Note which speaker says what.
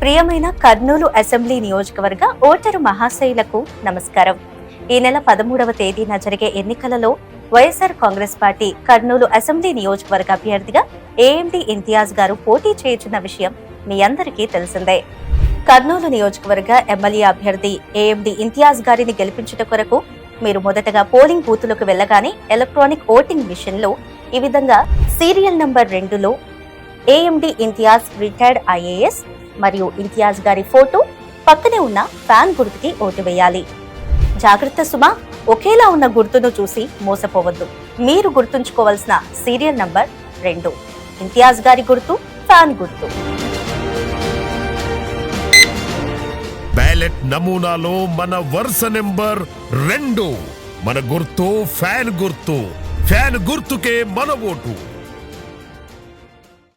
Speaker 1: ప్రియమైన కర్నూలు అసెంబ్లీ నియోజకవర్గ ఓటరు మహాశైలకు నమస్కారం. ఈ నెల పదమూడవ తేదీన జరిగే ఎన్నికలలో వైఎస్ఆర్ కాంగ్రెస్ పార్టీ కర్నూలు అసెంబ్లీ నియోజకవర్గ అభ్యర్థిగా ఏఎండి ఇంతియాజ్ గారు పోటీ చేయుచున్న విషయం మీ అందరికీ తెలిసిందే. కర్నూలు నియోజకవర్గ ఎమ్మెల్యే అభ్యర్థి ఏఎండి ఇంతియాజ్ గారిని గెలిపించుట కొరకు మీరు మొదటగా పోలింగ్ బూతులకు వెళ్ళగానే ఎలక్ట్రానిక్ ఓటింగ్ మిషన్లో ఈ విధంగా సీరియల్ నంబర్ రెండులో ఏఎండి ఇంతియాజ్ రిటైర్డ్ ఐఏఎస్ మరియు ఇంతియాజ్ గారి ఫోటో పక్కనే ఉన్న ఫ్యాన్ గుర్తుకి ఓటు వేయాలి. జాగ్రత్త సుమా ఒకేలా ఉన్న గుర్తును చూసి మోసపోవద్దు. మీరు గుర్తుంచుకోవాల్సిన సీరియల్ నంబర్ రెండు ఇంతియాజ్ గారి గుర్తు ఫ్యాన్ గుర్తు.
Speaker 2: బ్యాలెట్ నమూనాలో మన వరుస నెంబర్ రెండు మన గుర్తు ఫ్యాన్ గుర్తు. ఫ్యాన్ గుర్తుకే మన ఓటు.